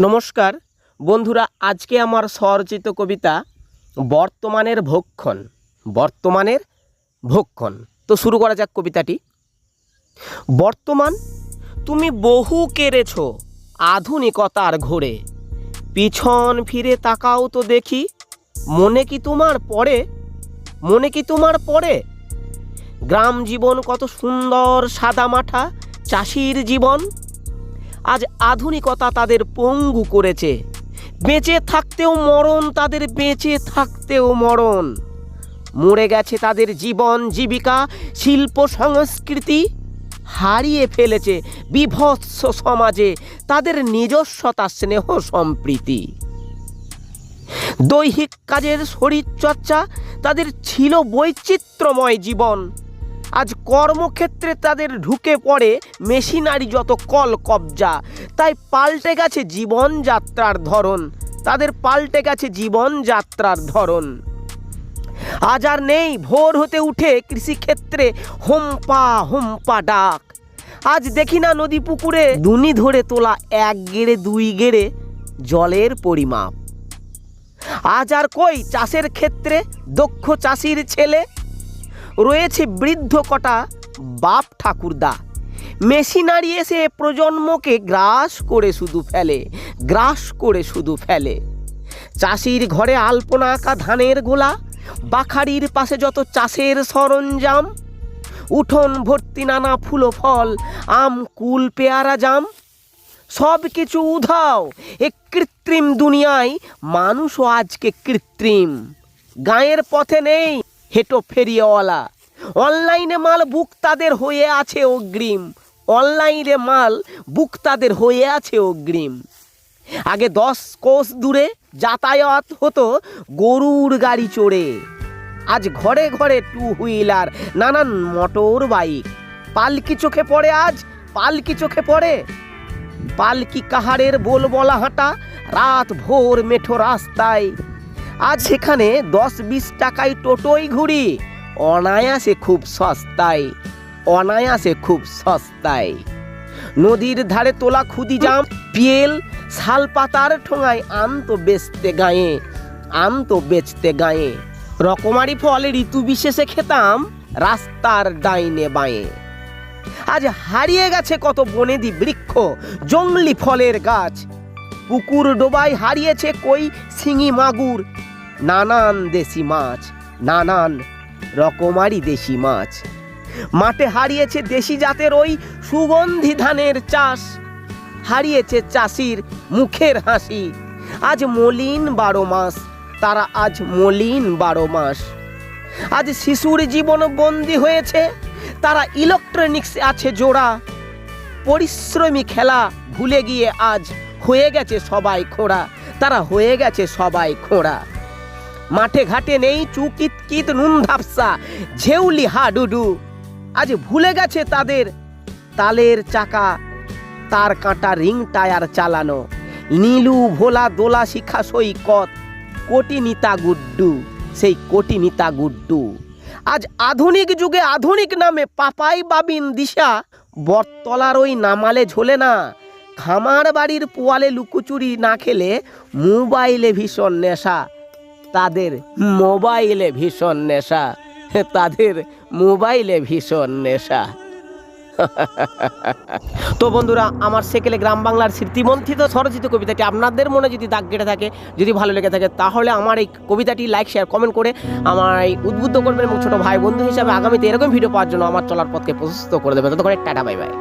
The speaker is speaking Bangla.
নমস্কার, বন্ধুরা, আজকে আমার স্বরচিত কবিতা বর্তমানের ভক্ষণ বর্তমানের ভক্ষণ। তো শুরু করা যাক কবিতাটি। বর্তমান, তুমি বহু কেড়েছ আধুনিকতার ঘোরে। পিছন ফিরে তাকাও তো দেখি, মনে কি তোমার পড়ে? মনে কি তোমার পড়ে? গ্রাম জীবন কত সুন্দর সাদামাঠা চাষির জীবন। আজ আধুনিকতা তাদের পঙ্গু করেছে। বেঁচে থাকতেও মরণ, তাদের বেঁচে থাকতেও মরণ। মরে গেছে তাদের জীবন, জীবিকা, শিল্প, সংস্কৃতি, হারিয়ে ফেলেছে বিভৎস সমাজে, তাদের নিজস্বতা, স্নেহ সম্প্রীতি। দৈহিক কাজের শরীরচর্চা তাদের ছিল বৈচিত্র্যময় জীবন। আজ কর্মক্ষেত্রে তাদের ঢুকে পড়ে মেশিনারি যত কল কবজা, তাই পাল্টে গেছে জীবনযাত্রার ধরন। তাদের পাল্টে গেছে জীবনযাত্রার ধরন। আজ আর নেই ভোর হতে উঠে কৃষিক্ষেত্রে হোম্পা হোম্পা ডাক। আজ দেখি না নদী পুকুরে দুনি ধরে তোলা এক গেড়ে দুই গেড়ে জলের পরিমাপ। আজ আর কই চাষের ক্ষেত্রে দক্ষ চাষির ছেলে রয়েছে বৃদ্ধ কটা বাপ ঠাকুরদা। মেশিনারি এসে প্রজন্মকে গ্রাস করে শুধু ফেলে, গ্রাস করে শুধু ফেলে। চাষির ঘরে আলপনা আঁকা ধানের গোলা, বাখারির পাশে যত চাষের সরঞ্জাম, উঠোন ভর্তি নানা ফুল ফল, আম, কুল, পেয়ারা, জাম সব কিছু উধাও এ কৃত্রিম দুনিয়ায়। মানুষও আজকে কৃত্রিম। গায়ের পথে নেই। হেঁটো ফেরিওয়ালা অনলাইনে মাল বুক তাদের হয়ে আছে অগ্রিম। অনলাইনে মাল বুক তাদের হয়ে আছে অগ্রিম। আগে দশ কোষ দূরে যাতায়াত হতো গরুর গাড়ি চড়ে। আজ ঘরে ঘরে টু হুইলার নানান মোটর বাইক। পালকি চোখে পড়ে আজ, পালকি চোখে পড়ে। পালকি কাহারের বল বলা হাঁটা, রাত ভোর মেঠো রাস্তায়। আজ সেখানে দশ বিশ টাকায় টোটোই ঘুরি। অনায়াসে খুব সস্তায়, অনায়াসে খুব সস্তায়। নদীর ধারে তোলা খুদি জাম পিয়েল, শাল পাতার ঠোঙায় আম তো বেচতে গায়ে, আম তো বেচতে গায়ে। রকমারি ফল ঋতু বিশেষে খেতাম রাস্তার ডাইনে বাঁয়ে। আজ হারিয়ে গেছে কত বনেদি বৃক্ষ, জঙ্গলি ফলের গাছ পুকুর ডোবায় হারিয়েছে কই শিঙি মাগুর। নানান দেশি মাছ, নানান রকমারি দেশি মাছ। মাঠে হারিয়েছে দেশি জাতের ওই সুগন্ধি ধানের চাষ। হারিয়েছে চাষির মুখের হাসি। আজ মলিন বারো মাস, তারা আজ মলিন বারো মাস। আজ শিশুর জীবন বন্দী হয়েছে, তারা ইলেকট্রনিক্স আছে জোড়া। পরিশ্রমী খেলা ভুলে গিয়ে আজ হয়ে গেছে সবাই খোঁড়া। তারা হয়ে গেছে সবাই খোঁড়া। মাঠে ঘাটে নেই চুকিত কিত নুন ধাপসা, ঝেউলি হাডুডু। আজ ভুলে গেছে তাদের তালের চাকা, তার কাঁটা রিং টায়ার চালানো। নীলু ভোলা দোলা শিখা সৈকত কোটি নিতা গুড্ডু, সেই কোটি নিতা গুড্ডু। আজ আধুনিক যুগে আধুনিক নামে পাপাই বাবিন দিশা, বটতলার ওই নামালে ঝোলে না। খামার বাড়ির পোয়ালে লুকোচুরি না খেলে মোবাইলে ভীষণ নেশা। তাদের মোবাইলে ভীষণ নেশা। তাদের মোবাইলে ভীষণ নেশা। তো বন্ধুরা, আমার সেকেলে গ্রাম বাংলার স্মৃতিমন্থিত স্বরচিত কবিতাটি আপনাদের মনে যদি দাগ কেটে থাকে, যদি ভালো লেগে থাকে, তাহলে আমার এই কবিতাটি লাইক, শেয়ার, কমেন্ট করে আমার এই উদ্বুদ্ধ করবেন এবং ছোটো ভাই বন্ধু হিসাবে আগামীতে এরকম ভিডিও পাওয়ার জন্য আমার চলার পথকে প্রশস্ত করে দেবে। ততক্ষণ টাটা, বাই বাই।